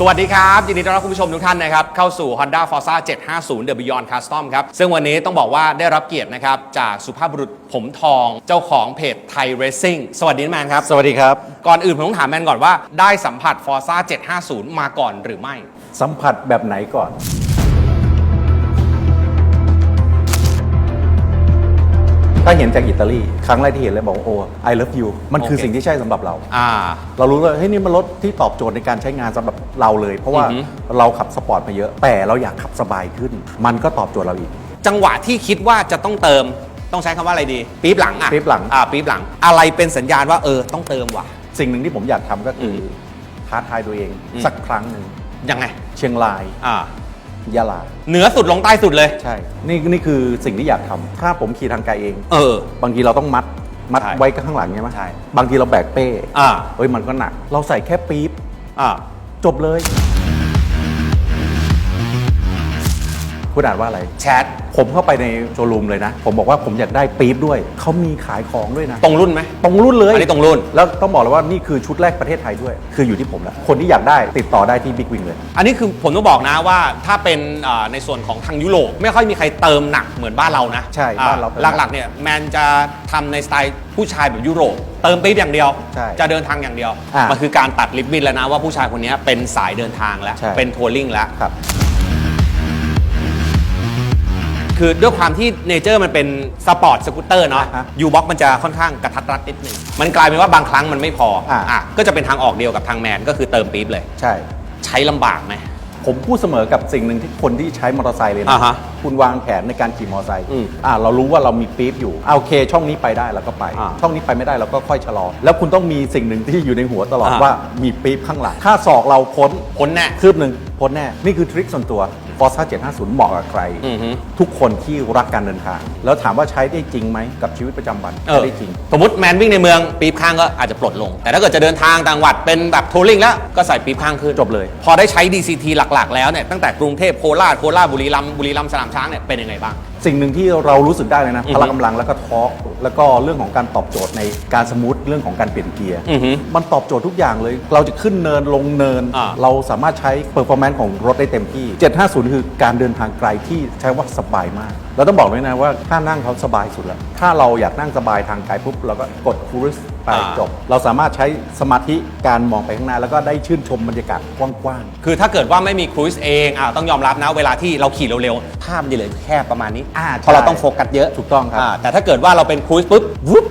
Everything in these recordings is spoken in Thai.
สวัสดีครับ ยินดีต้อนรับคุณผู้ชมทุกท่านนะครับ เข้าสู่ Honda Forza 750 The Beyond Custom ครับ ซึ่งวันนี้ต้องบอกว่าได้รับเกียรตินะครับ จากสุภาพบุรุษผมทองเจ้าของเพจไทย Racing สวัสดีแมนครับ สวัสดีครับ ก่อนอื่นผมต้องถามแมนก่อนว่าได้สัมผัส Forza 750 มาก่อนหรือไม่ สัมผัสแบบไหนก่อน ถ้าเห็นจากอิตาลีครั้งแรกที่เห็นเลยบอกว่าโอ้ I love you มันคือโอเค สิ่งที่ใช่สำหรับเรา อ่า เรารู้เลยเฮ้ยนี่มันรถที่ตอบโจทย์ในการใช้งานสำหรับเราเลย เพราะว่าอือฮึเราขับสปอร์ตมาเยอะ แต่เราอยากขับสบายขึ้น มันก็ตอบโจทย์เราอีก จังหวะที่คิดว่าจะต้องเติมต้องใช้คำว่าอะไรดี ปี๊บหลังอะปี๊บหลัง อ่าปี๊บหลัง อะไรเป็นสัญญาณว่าเออต้องเติมว่ะ สิ่งหนึ่งที่ผมอยากทำก็คืออมท้าทายตัวเอง อืม สักครั้งหนึ่งยังไง เชียงราย อ่า ยะลา เหนือสุดลงใต้สุดเลย ใช่ นี่นี่คือสิ่งที่อยากทำถ้าผมขี่ทางไกลเอง เออ บางทีเราต้องมัด มัดใช่ไว้ข้างหลังใช่ไหมใช่ บางทีเราแบกเป้อ่า เฮ้ยมันก็หนัก เราใส่แค่ปี๊บอ่า จบเลย คุณอ่านว่าอะไร แชท ผมเข้าไปในโชว์รูมเลยนะ ผมบอกว่าผมอยากได้ปี๊บด้วย เขามีขายของด้วยนะ ตรงรุ่นไหม ตรงรุ่นเลย อันนี้ตรงรุ่น แล้วต้องบอกเลยว่านี่คือชุดแรกประเทศไทยด้วย คืออยู่ที่ผมแล้ว คนที่อยากได้ติดต่อได้ที่บิ๊กวิงเลย อันนี้คือผมต้องบอกนะว่าถ้าเป็นอ่าในส่วนของทางยุโรปไม่ค่อยมีใครเติมหนักเหมือนบ้านเรานะใช่อ่บ้านเราเติมหนักหลักๆเนี่ยแมนจะทำในสไตล์ผู้ชายแบบยุโรป เติมปี๊บอย่างเดียว ใช่จะเดินทางอย่างเดียว อ่ามัมันคือการตัดลิฟต์บินแล้วนะว่าผู้ชายคนนี้เป็นสายเดินทางแล้ว ใช่เป็นทัวริงแล้ว ครับ คือด้วยความที่เนเจอร์มันเป็นสปอร์ตสกูตเตอร์เนาะอ่าฮะยูบ็อกมันจะค่อนข้างกระทัดรัดนิดนึงมันกลายเป็นว่าบางครั้งมันไม่พออ่าอะก็จะเป็นทางออกเดียวกับทางแมนก็คือเติมปี๊บเลย ใช่ ใช้ลำบากไหม ผมพูดเสมอกับสิ่งหนึ่งที่คนที่ใช้มอเตอร์ไซค์เลยอ่านะฮะคุณวางแผนในการขี่มอเตอร์ไซค์อืมอ่าเรารู้ว่าเรามีปี๊บอยู่อ่าโอเค ช่องนี้ไปได้เราก็ไป อ่าช่องนี้ไปไม่ได้เราก็ค่อยชะลอ แล้วคุณต้องมีสิ่งหนึ่งที่อยู่ในหัวตลอดอ่า ว่ามีปี๊บข้างหลัง ถ้าศอกเราพ้น พ้นแน่ คืบหนึ่งพ้นแน่ นี่คือทริคส่วนตัว Forza 750 เหมาะกับใคร อือฮึ ทุกคนที่รักการเดินทาง แล้วถามว่าใช้ได้จริงไหมกับชีวิตประจำวันเอใช้อได้จริง สมมติแมนวิ่งในเมืองปี๊บข้างก็อาจจะปลดลง แต่ถ้าเกิดจะเดินทางต่างจังหวัดเป็นแบบทัวริงแล้วก็ใส่ปี๊บข้างขึ้นจบเลย พอได้ใช้ DCT หลักๆ แล้วเนี่ยตั้งแต่กรุงเทพโคราชโคราชบุรีรัมย์บุรีรัมย์สนามช้างเนี่ยเป็นยังไงบ้างสิ่งหนึ่งที่เรารู้สึกได้เลยนะ อือฮึพละกำลังแล้วก็ทอร์กแล้วก็เรื่องของการตอบโจทย์ในการสมูทเรื่องของการเปลี่ยนเกียร์ อือฮึมันตอบโจทย์ทุกอย่างเลย เราจะขึ้นเนินลงเนิน อ่า เราสามารถใช้เปอร์ฟอร์แมนซ์ของรถได้เต็มที่ 750 คือการเดินทางไกลที่ใช้ว่าสบายมาก เราต้องบอกเลยนะว่าถ้านั่งเขาสบายสุดแล้ว ถ้าเราอยากนั่งสบายทางไกลปุ๊บเราก็กดคูริส ไปอ่าจบ เราสามารถใช้สมาธิการมองไปข้างหน้า แล้วก็ได้ชื่นชมบรรยากาศกว้างคือถ้าเกิดว่าไม่มีครูซเองอะต้องยอมรับนะเวลาที่เราขี่เร็วๆภาพมันจะเหลือแค่ประมาณนี้อ่าเพราะเราใช่ต้องโฟกัสเยอะถูกต้องครับาแต่ถ้าเกิดว่าเราเป็นครูซปุ๊บวุบ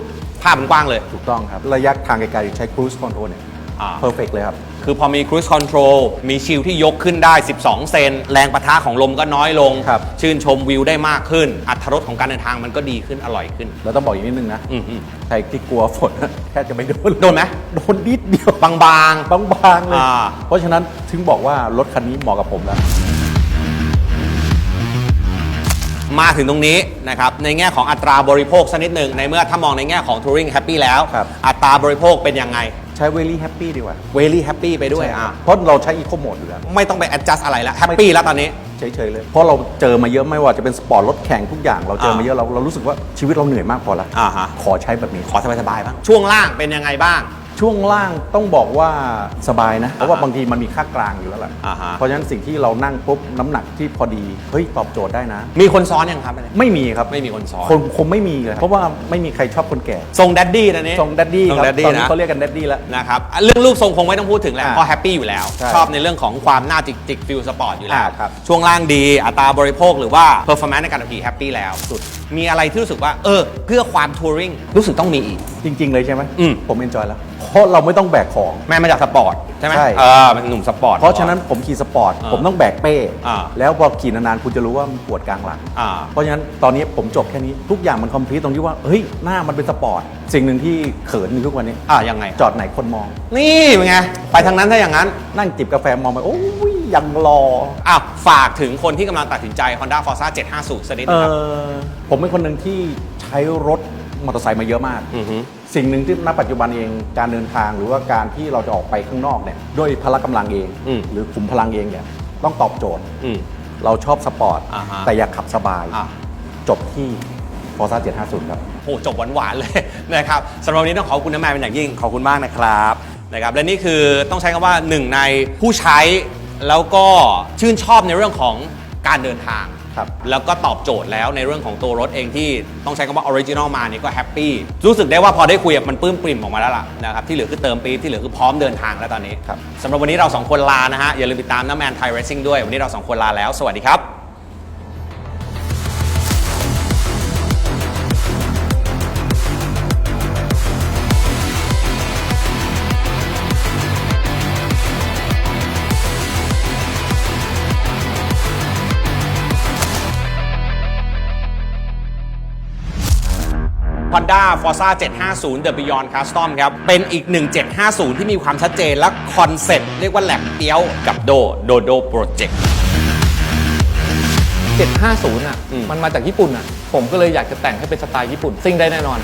ภาพมันกว้างเลยๆถูกต้องครับ ระยะทางไกลๆใช้ครู i คอนโทรลเนี่ย อ่า เพอร์เฟกเลยครับ คือพอมี Cruise Control มีชิลที่ยกขึ้นได้ 12 เซน แรงประทะของลมก็น้อยลง ครับ ชื่นชมวิวได้มากขึ้น อัตรสของการเดินทางมันก็ดีขึ้น อร่อยขึ้นเราต้องบอกอีกนิดนึงนะ อืมอืม ใครที่กลัวฝน แค่จะไม่โดนโดนไหม โดนนิดเดียว บาง บางๆเลย อ่า เพราะฉะนั้นถึงบอกว่ารถคันนี้เหมาะกับผมแล้ว ๆ มาถึงตรงนี้นะครับ ในแง่ของอัตราบริโภคสักนิดหนึ่งในเมื่อถ้ามองในแง่ของ Touring Happy แล้ว ครับ อัตราบริโภคเป็นยังไง ใช้เวลี่แฮปปี้ดีกว่า Very Happy ไปด้วยใช่คอะรับเพราะเราใช้อีโคโหมดอยู่แล้ว ไม่ต้องไป adjust อะไรแล้ว Happy แล้วตอนนี้เฉยๆเลย เพราะเราเจอมาเยอะไม่ว่าจะเป็นสปอร์ตรถแข่งทุกอย่างเราเจอมาอ่าเยอะเราเรารู้สึกว่าชีวิตเราเหนื่อยมากพอแล้วอ่าฮะขอใช้แบบนี้ขอสบายๆบ้างช่วงล่างเป็นยังไงบ้าง ช่วงล่างต้องบอกว่าสบายนะ เพราะว่าอ่าฮะบางทีมันมีค่ากลางอยู่แล้วแหละอ่าฮะ เพราะฉะนั้นสิ่งที่เรานั่งปุ๊บน้ำหนักที่พอดี เฮ้ย ตอบโจทย์ได้นะ มีคนซ้อนยังครับอันนี้ไม่มีครับไม่มีคนซ้อน คงคงไม่มีเลยเพราะว่าไม่มีใครชอบคนแก่ทรงแดดดี้นะนี่ทรงดัดดี้ทรงครับแดดดี้ตอนนี้นะ เขาเรียกกันดัดดี้แล้ว นะครับอะเรื่องรูปทรงคงไม่ต้องพูดถึงแล้วอ่าเพราะแฮปปี้อยู่แล้ว ใช่ชอบในเรื่องของความหน้าจิกจิกฟิลสปอร์ตอยู่แล้ว อ่าครับช่วงล่างดีอัตราบริโภคหรือว่าเพอร์ฟอร์แมนซ์ในการขับขี่แฮปปี้แล้วสุด มีอะไรที่รู้สึกว่า เออ เพื่อความทัวริงรู้สึกต้องมีอีก จริง ๆ เลยใช่ไหมอืม ผมเอนจอยแล้ว เพราะเราไม่ต้องแบกของ แม่มาจากสปอร์ตใช่ไหมใช่ เออเป็นหนุ่มสปอร์ต เพราะฉะนั้นผมขี่สปอร์ต อ่าผมต้องแบกเป้ อ่า แล้วพอขี่นานๆคุณจะรู้ว่ามันปวดกลางหลัง อ่า เพราะฉะนั้นตอนนี้ผมจบแค่นี้ทุกอย่างมันคอมพลีทตรงที่ว่าเฮ้ยหน้ามันเป็นสปอร์ต สิ่งหนึ่งที่เขินอยู่ทุกวันนี้อ่ายังไง จอดไหนคนมอง นี่เป็นไง ไปทางนั้นถ้าอย่างนั้น นั่งจิบกาแฟมองไปโอ้ย ยังรอ อ้าวฝากถึงคนที่กำลังตัดสินใจ Honda Forza 750สักนิดเอนะครับ อผมเป็นคนหนึ่งที่ใช้รถมอเตอร์ไซค์มาเยอะมาก อือฮึ สิ่งหนึ่งที่ณปัจจุบันเองการเดินทางหรือว่าการที่เราจะออกไปข้างนอกเนี่ยด้วยพละกำลังเอง อืม หรือขุมพลังเองเนี่ยต้องตอบโจทย์ อืม เราชอบสปอร์ต อ่าฮะแต่อยากขับสบาย อะ จบที่ Forza 750 ครับโอ้จบหวานๆ เลยนะครับสำหรับวันนี้ต้องขอบคุณน้ำแมนเป็นอย่างยิ่งขอบคุณมากนะครับนะครับและนี่คือต้องใช้คำว่าหนึ่งในผู้ใช้ แล้วก็ชื่นชอบในเรื่องของการเดินทาง ครับแล้วก็ตอบโจทย์แล้วในเรื่องของตัวรถเองที่ต้องใช้คำว่าออริจินอลมาเนี่ยก็แฮปปี้รู้สึกได้ว่าพอได้คุยอะมันปลื้มปริ่มออกมาแล้วล่ะนะครับที่เหลือคือเติมปี๊บที่เหลือคือพร้อมเดินทางแล้วตอนนี้ครับ สำหรับวันนี้เราสองคนลานะฮะอย่าลืมติดตามน้าแมนไทยเรซิ่งด้วยวันนี้เราสองคนลาแล้วสวัสดีครับ Honda Forza 750 The Beyond Custom ครับ เป็นอีกหนึ่ง750 ที่มีความชัดเจนและคอนเซ็ปต์เรียกว่าแหลมเปี้ยวกับโดโดโดโปรเจกต์ 750อะ อืม มันมาจากญี่ปุ่นอะ ผมก็เลยอยากจะแต่งให้เป็นสไตล์ญี่ปุ่น ซิ่งได้แน่นอน